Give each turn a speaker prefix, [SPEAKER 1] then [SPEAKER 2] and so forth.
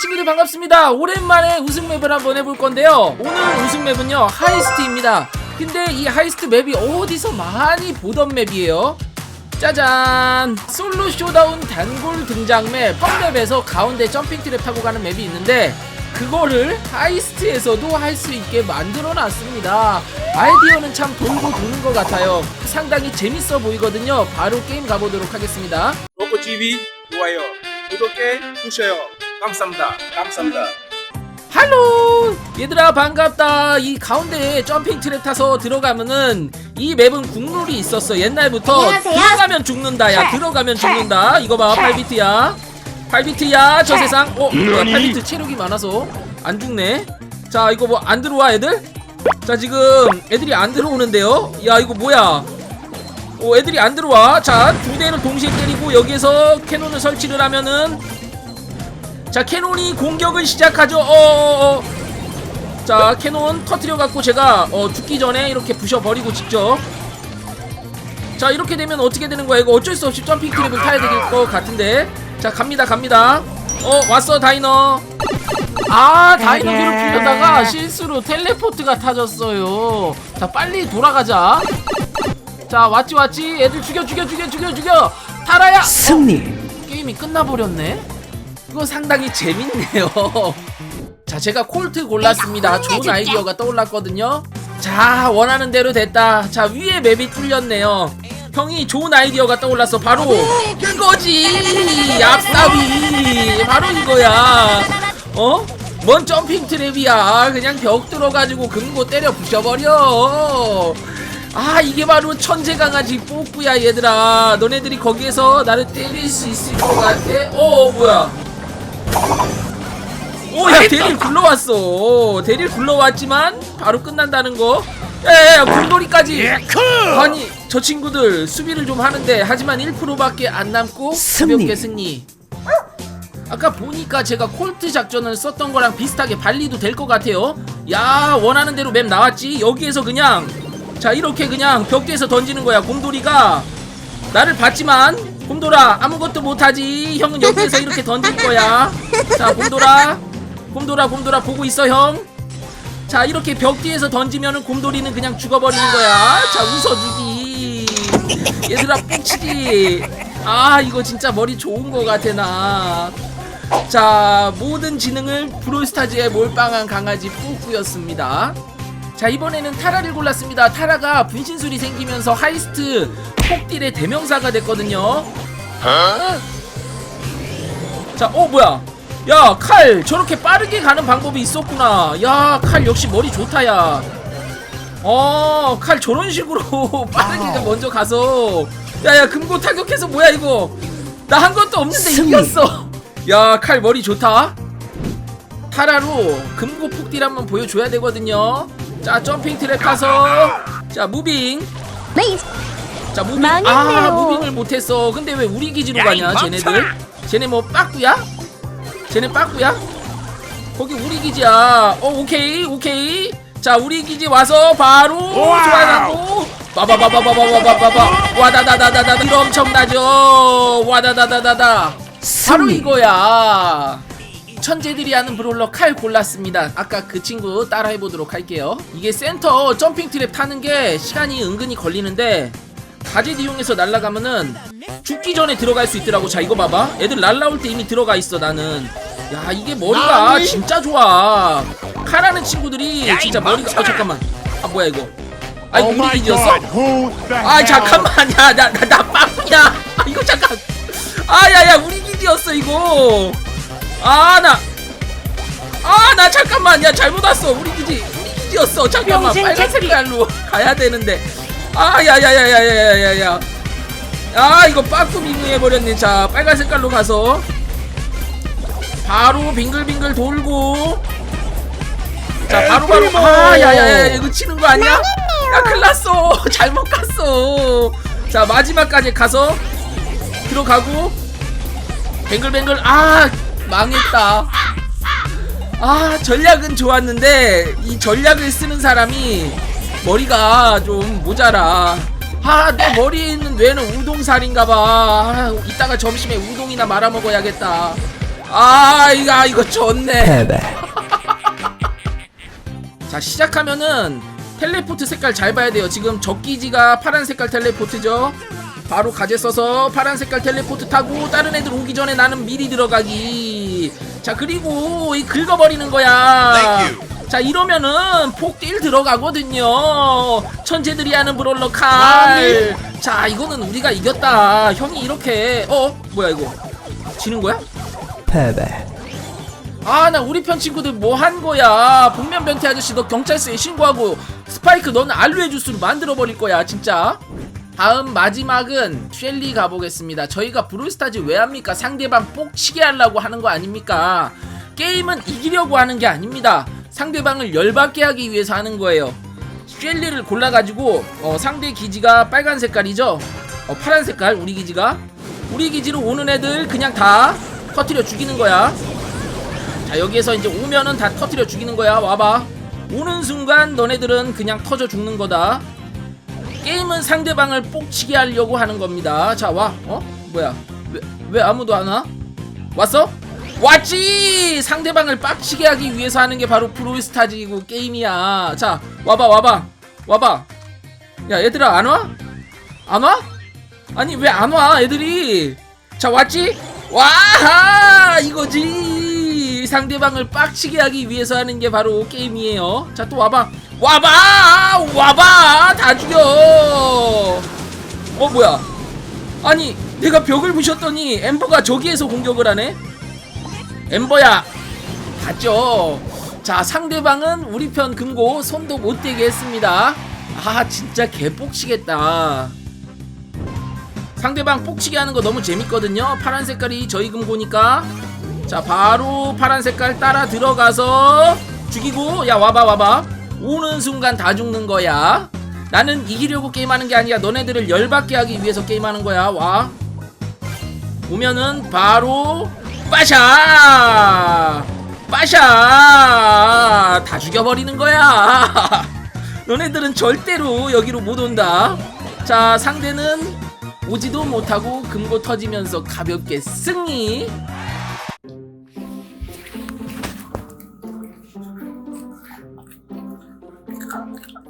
[SPEAKER 1] 친구들 반갑습니다. 오랜만에 우승 맵을 한번 해볼 건데요. 오늘 우승 맵은요 하이스트입니다. 근데 이 하이스트 맵이 어디서 많이 보던 맵이에요. 짜잔! 솔로 쇼다운 단골 등장 맵, 펀맵에서 가운데 점핑 트랩 타고 가는 맵이 있는데 그거를 하이스트에서도 할 수 있게 만들어 놨습니다. 아이디어는 참 돌고 도는 것 같아요. 상당히 재밌어 보이거든요. 바로 게임 가보도록 하겠습니다.
[SPEAKER 2] 로코 TV 좋아요, 구독해 주세요. 감사합니다. 감사합니다.
[SPEAKER 1] 할로! 얘들아 반갑다. 이 가운데에 점핑 트랩 타서 들어가면은 이 맵은 국룰이 있었어. 옛날부터
[SPEAKER 3] 안녕하세요.
[SPEAKER 1] 들어가면 죽는다. 야
[SPEAKER 3] 책,
[SPEAKER 1] 들어가면
[SPEAKER 3] 책,
[SPEAKER 1] 죽는다. 이거 봐
[SPEAKER 3] 책.
[SPEAKER 1] 8비트야. 8비트야 저
[SPEAKER 3] 책.
[SPEAKER 1] 세상. 어 뭐야 8비트 체력이 많아서 안 죽네. 자 이거 뭐 안 들어와 애들? 자 지금 애들이 안 들어오는데요? 야 이거 뭐야? 어 애들이 안 들어와. 자 두 대를 동시에 때리고 여기에서 캐논을 설치를 하면은 자 캐논이 공격을 시작하죠. 어어어. 자 캐논 터트려 갖고 제가 어, 죽기 전에 이렇게 부셔버리고 직접. 자 이렇게 되면 어떻게 되는 거야? 이거 어쩔 수 없이 점핑 트랩을 타야 될 것 같은데. 자 갑니다 갑니다. 어 왔어 다이너. 아 다이너 괴롭히려다가 실수로 텔레포트가 타졌어요. 자 빨리 돌아가자. 자 왔지 왔지. 애들 죽여 죽여 죽여 죽여 죽여. 타라야!
[SPEAKER 4] 승리.
[SPEAKER 1] 게임이 끝나버렸네. 이거 상당히 재밌네요. 자, 제가 콜트 골랐습니다. 좋은 아이디어가 떠올랐거든요. 자, 원하는 대로 됐다. 자, 위에 맵이 뚫렸네요. 형이 좋은 아이디어가 떠올랐어. 바로 이거지. 앞사위. 바로 이거야. 어? 뭔 점핑 트랩이야. 그냥 벽 들어가지고 금고 때려 부셔버려. 아 이게 바로 천재 강아지 뽀꾸야 얘들아 너네들이 거기에서 나를 때릴 수 있을 것 같아? 어 뭐야 오야 대릴 굴러왔어. 대릴 굴러왔지만 바로 끝난다는 거. 야야야 굴돌이까지. 아니 저 친구들 수비를 좀 하는데 하지만 1%밖에 안 남고
[SPEAKER 4] 승리.
[SPEAKER 1] 가볍게 승리. 아까 보니까 제가 콜트 작전을 썼던 거랑 비슷하게 발리도 될 것 같아요. 야 원하는 대로 맵 나왔지. 여기에서 그냥. 자 이렇게 그냥 벽 뒤에서 던지는 거야 곰돌이가. 나를 봤지만 곰돌아 아무것도 못하지. 형은 여기에서 이렇게 던질 거야. 자 곰돌아. 곰돌아 곰돌아 보고 있어 형자 이렇게 벽 뒤에서 던지면은 곰돌이는 그냥 죽어버리는 거야. 자 웃어주기. 얘들아 뽕치기. 아 이거 진짜 머리 좋은 거 같아 나 자 모든 지능을 브롤스타즈에 몰빵한 강아지 뿌꾸였습니다 자 이번에는 타라를 골랐습니다. 타라가 분신술이 생기면서 하이스트 폭딜의 대명사가 됐거든요. 자어 뭐야? 야 칼 저렇게 빠르게 가는 방법이 있었구나. 야 칼 역시 머리 좋다 야 어 칼 저런 식으로 빠르게 먼저 가서. 야야 금고 타격해서 뭐야 이거? 나 한 것도 없는데. 이겼어. 야 칼 머리 좋다. 타라로 금고 폭딜 한번 보여줘야 되거든요. 자 점핑 트랩 가서 자 무빙 자 무빙 아
[SPEAKER 3] 망했네요.
[SPEAKER 1] 무빙을 못했어. 근데 왜 우리 기지로 가냐 쟤네들? 쟤네 뭐 빠꾸야? 쟤네 빠꾸야? 거기 우리 기지야. 어 오케이 오케이. 자 우리 기지 와서 바로 좋아하고 빠바바바바바바바바 와다다다다다 일 엄청나죠. 와다다다다다 바로. 이거야. 천재들이 하는 브롤러 칼 골랐습니다. 아까 그 친구 따라 해보도록 할게요. 이게 센터 점핑 트랩 타는 게 시간이 은근히 걸리는데 가젯 이용해서 날아가면은 죽기 전에 들어갈 수 있더라고. 자 이거 봐봐. 애들 날라올 때 이미 들어가 있어 나는. 야 이게 머리가 진짜 좋아. 칼하는 친구들이 진짜 머리가 어 잠깐만. 아 뭐야 이거? 아 이거 우리 기지였어? 아 잠깐만 야나나 나, 나 빠꾸야 아 이거 잠깐 아야야 우리 기지였어 이거 아 나. 아 나 잠깐만. 야 잘못 왔어. 우리 기지 우리 기지였어. 잠깐만.
[SPEAKER 3] 영생
[SPEAKER 1] 빨간
[SPEAKER 3] 채피.
[SPEAKER 1] 색깔로 가야 되는데. 아 야 야 야 야 야 야 야 야. 아 이거 빠꾸 빙의해버렸네. 자 빨간 색깔로 가서. 바로 빙글빙글 돌고. 자 바로 바로. 아 야야 야 이거 치는 거 아니야? 야 큰일 났어. 잘못 갔어. 자 마지막까지 가서 들어가고. 뱅글뱅글. 아 망했다. 아 전략은 좋았는데 이 전략을 쓰는 사람이 머리가 좀 모자라. 아 내 머리에 있는 뇌는 우동살인가봐. 아, 이따가 점심에 우동이나 말아먹어야겠다. 아 이거 이거 좋네. 자 시작하면은 텔레포트 색깔 잘 봐야 돼요. 지금 적기지가 파란 색깔 텔레포트죠. 바로 가재 써서 파란 색깔 텔레포트 타고 다른 애들 오기 전에 나는 미리 들어가기 자 그리고 이 긁어버리는 거야. 자 이러면은 폭딜 들어가거든요. 천재들이 하는 브롤러 칼자 이거는 우리가 이겼다. 형이 이렇게 어 뭐야 이거? 지는 거야?
[SPEAKER 3] 패배.
[SPEAKER 1] 아 나 우리 편 친구들 뭐 한 거야? 복면 변태 아저씨 너 경찰서에 신고하고 스파이크 너는 알루의 주스로 만들어 버릴 거야 진짜 다음 마지막은 쉘리 가보겠습니다. 저희가 브롤스타즈 왜 합니까? 상대방 뽁치게 하려고 하는 거 아닙니까? 게임은 이기려고 하는 게 아닙니다. 상대방을 열받게 하기 위해서 하는 거예요. 쉘리를 골라가지고 어, 상대 기지가 빨간 색깔이죠? 어, 파란 색깔 우리 기지가? 우리 기지로 오는 애들 그냥 다 터트려 죽이는 거야. 자 여기에서 이제 오면은 다 터트려 죽이는 거야. 와봐. 오는 순간 너네들은 그냥 터져 죽는 거다 게임은 상대방을 뽁치게 하려고 하는 겁니다 자 와 어? 뭐야 왜, 왜 아무도 안 와? 왔어? 왔지 상대방을 빡치게 하기 위해서 하는 게 바로 프로스타즈이고 게임이야 자 와봐 와봐 와봐 야 얘들아 안 와? 안 와? 아니 왜 안 와 애들이 자 왔지? 와 이거지 상대방을 빡치게 하기 위해서 하는 게 바로 게임이에요. 자 또 와봐. 와봐! 와봐! 다 죽여! 어 뭐야? 아니 내가 벽을 부셨더니 엠버가 저기에서 공격을 하네? 엠버야! 봤죠? 자 상대방은 우리 편 금고 손도 못 대게 했습니다. 아 진짜 개복치겠다. 상대방 뽁치게 하는 거 너무 재밌거든요. 파란 색깔이 저희 금고니까. 자, 바로 파란 색깔 따라 들어가서 죽이고, 야, 와봐, 와봐. 오는 순간 다 죽는 거야. 나는 이기려고 게임하는 게 아니야. 너네들을 열받게 하기 위해서 게임하는 거야. 와. 오면은 바로 빠샤! 빠샤! 다 죽여버리는 거야. 너네들은 절대로 여기로 못 온다. 자, 상대는 오지도 못하고 금고 터지면서 가볍게 승리 Thank you.